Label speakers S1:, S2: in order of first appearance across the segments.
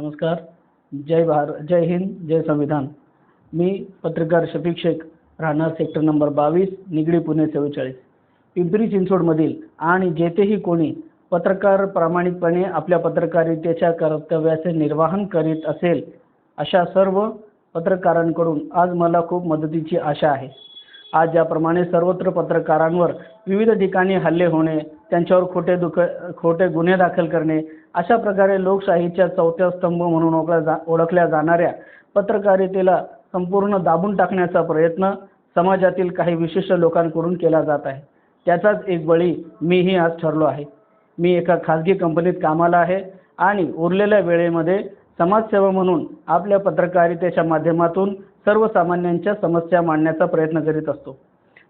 S1: नमस्कार. जय भार जय हिंद जय संविधान. मी पत्रकार शफीक शेख राहणार सेक्टर नंबर बावीस निगडी पुणे चव्वेचाळीस पिंपरी चिंचवडमधील आणि जेथेही कोणी पत्रकार प्रामाणिकपणे आपल्या पत्रकारितेच्या कर्तव्याचे निर्वाहन करीत असेल अशा सर्व पत्रकारांकडून आज मला खूप मदतीची आशा आहे. आज ज्याप्रमाणे सर्वत्र पत्रकारांवर विविध ठिकाणी हल्ले होणे त्यांच्यावर खोटे दुख खोटे गुन्हे दाखल करणे अशा प्रकारे लोकशाहीच्या चौथ्या स्तंभ म्हणून ओळखल्या जा ओळखल्या जाणाऱ्या पत्रकारितेला संपूर्ण दाबून टाकण्याचा प्रयत्न समाजातील काही विशिष्ट लोकांकडून केला जात आहे. त्याचाच एक बळी मीही आज ठरलो आहे. मी एका खाजगी कंपनीत कामाला आहे आणि उरलेल्या वेळेमध्ये समाजसेवा म्हणून आपल्या पत्रकारितेच्या माध्यमातून सर्वसामान्यांच्या समस्या मांडण्याचा प्रयत्न करीत असतो.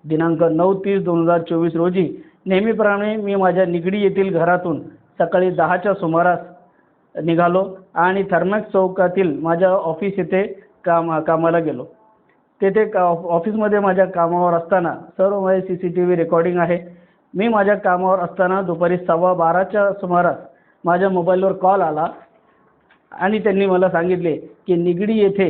S1: दिनांक नऊ तीस दोन हजार चोवीस रोजी नेहमीप्रमाणे मी माझ्या निगडी येथील घरातून सकाळी दहाच्या सुमारास निघालो आणि थर्मॅक्स चौकातील माझ्या ऑफिस येथे काम कामाला गेलो. तेथे का ऑफिसमध्ये माझ्या कामावर असताना सर्व माझे C C T V recording आहे. मी माझ्या कामावर असताना दुपारी सव्वा बाराच्या सुमारास माझ्या मोबाईलवर कॉल आला आणि त्यांनी मला सांगितले की निगडी येथे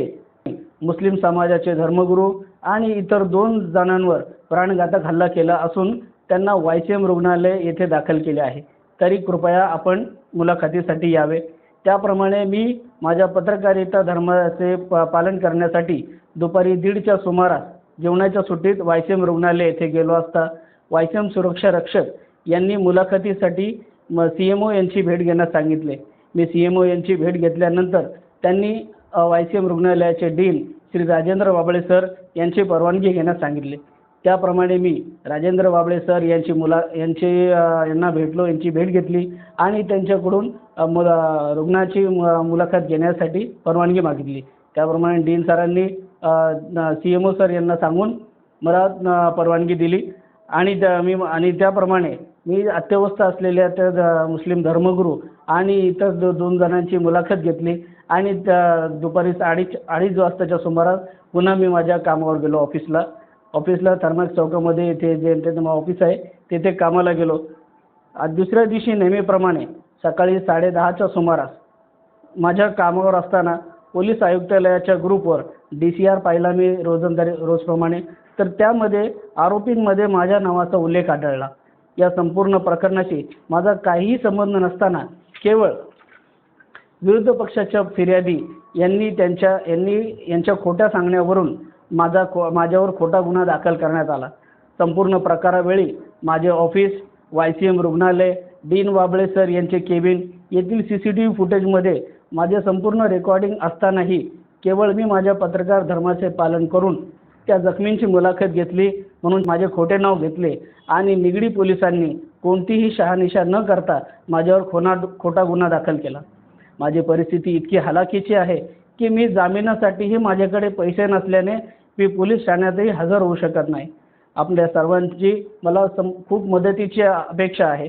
S1: मुस्लिम समाजाचे धर्मगुरू आणि इतर दोन जणांवर प्राणघातक हल्ला केला असून त्यांना वाय सी एम रुग्णालय येथे दाखल केले आहे. तरी कृपया आपण मुलाखतीसाठी यावे. त्याप्रमाणे मी माझ्या पत्रकारिता धर्माचे प पालन करण्यासाठी दुपारी दीडच्या सुमारास जेवणाच्या सुट्टीत वाय सी एम रुग्णालय येथे गेलो असता वाय सी एम सुरक्षा रक्षक यांनी मुलाखतीसाठी म सी एम ओ यांची भेट घेण्यास सांगितले. मी सी एम ओ यांची भेट घेतल्यानंतर त्यांनी वाय सी एम रुग्णालयाचे डीन श्री राजेंद्र बाबळे सर यांची परवानगी घेण्यास सांगितले. त्याप्रमाणे मी राजेंद्र बाबळे सर यांची मुला यांची यांना भेटलो यांची भेट घेतली आणि त्यांच्याकडून मुला रुग्णाची मुलाखत घेण्यासाठी परवानगी मागितली. त्याप्रमाणे डीन सरांनी सी एम ओ सर यांना सांगून मला परवानगी दिली. आणि त्या मी आणि त्याप्रमाणे मी अत्यवस्थ असलेल्या त्या मुस्लिम धर्मगुरू आणि इतर दो दोन जणांची मुलाखत घेतली. आणि त्या दुपारी अडीच अडीच वाजताच्या सुमारास पुन्हा मी माझ्या कामावर गेलो ऑफिसला. ऑफिसला थर्मॅक्स चौकामध्ये इथे जे त्यांचं ऑफिस आहे तेथे कामाला गेलो. दुसऱ्या दिवशी नेहमीप्रमाणे सकाळी साडेदहाच्या सुमारास माझ्या कामावर असताना पोलीस आयुक्तालयाच्या ग्रुपवर डी सी आर पाहिला मी रोजंदारी रोजप्रमाणे. तर त्यामध्ये आरोपींमध्ये माझ्या नावाचा उल्लेख आढळला. या संपूर्ण प्रकरणाशी माझा काहीही संबंध नसताना केवळ विरोध पक्षाच्या फिर्यादी यांनी त्यांच्या यांनी यांच्या खोट्या सांगण्यावरून माझा खो माझ्यावर खोटा गुन्हा दाखल करण्यात आला. संपूर्ण प्रकारावेळी माझे ऑफिस वाय सी एम रुग्णालय डीन वाबळे सर यांचे केबिन येथील सी सी टी व्ही फुटेजमध्ये माझे संपूर्ण रेकॉर्डिंग असतानाही केवळ मी माझ्या पत्रकार धर्माचे पालन करून त्या जखमींची मुलाखत घेतली म्हणून माझे खोटे नाव घेतले आणि निगडी पोलिसांनी कोणतीही शहानिशा न करता माझ्यावर खोना खोटा गुन्हा दाखल केला. माझी परिस्थिती इतकी हलाखीची आहे की मी जामिनासाठीही माझ्याकडे पैसे नसल्याने मी पोलीस ठाण्यातही हजर होऊ शकत नाही. आपल्या सर्वांची मला सम खूप मदतीची अपेक्षा आहे.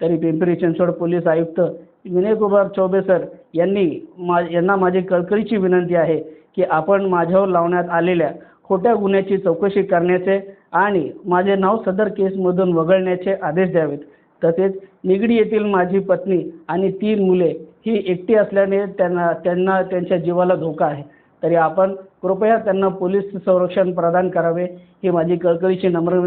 S1: तरी पिंपरी चिंचवड पोलीस आयुक्त विनयकुमार चौबे सर यांनी मा यांना माझी कळकळीची विनंती आहे की आपण माझ्यावर लावण्यात आलेल्या खोट्या गुन्ह्याची चौकशी करण्याचे आणि माझे नाव सदर केसमधून वगळण्याचे आदेश द्यावेत. तसेच निगडी येथील माझी पत्नी आणि तीन मुले ही एकटी असल्याने त्यांना त्यांना त्यांच्या जीवाला धोका आहे. तरी आपण कृपया त्यांना पोलीस संरक्षण प्रदान करावे. ही माझी कळकळीची नम्र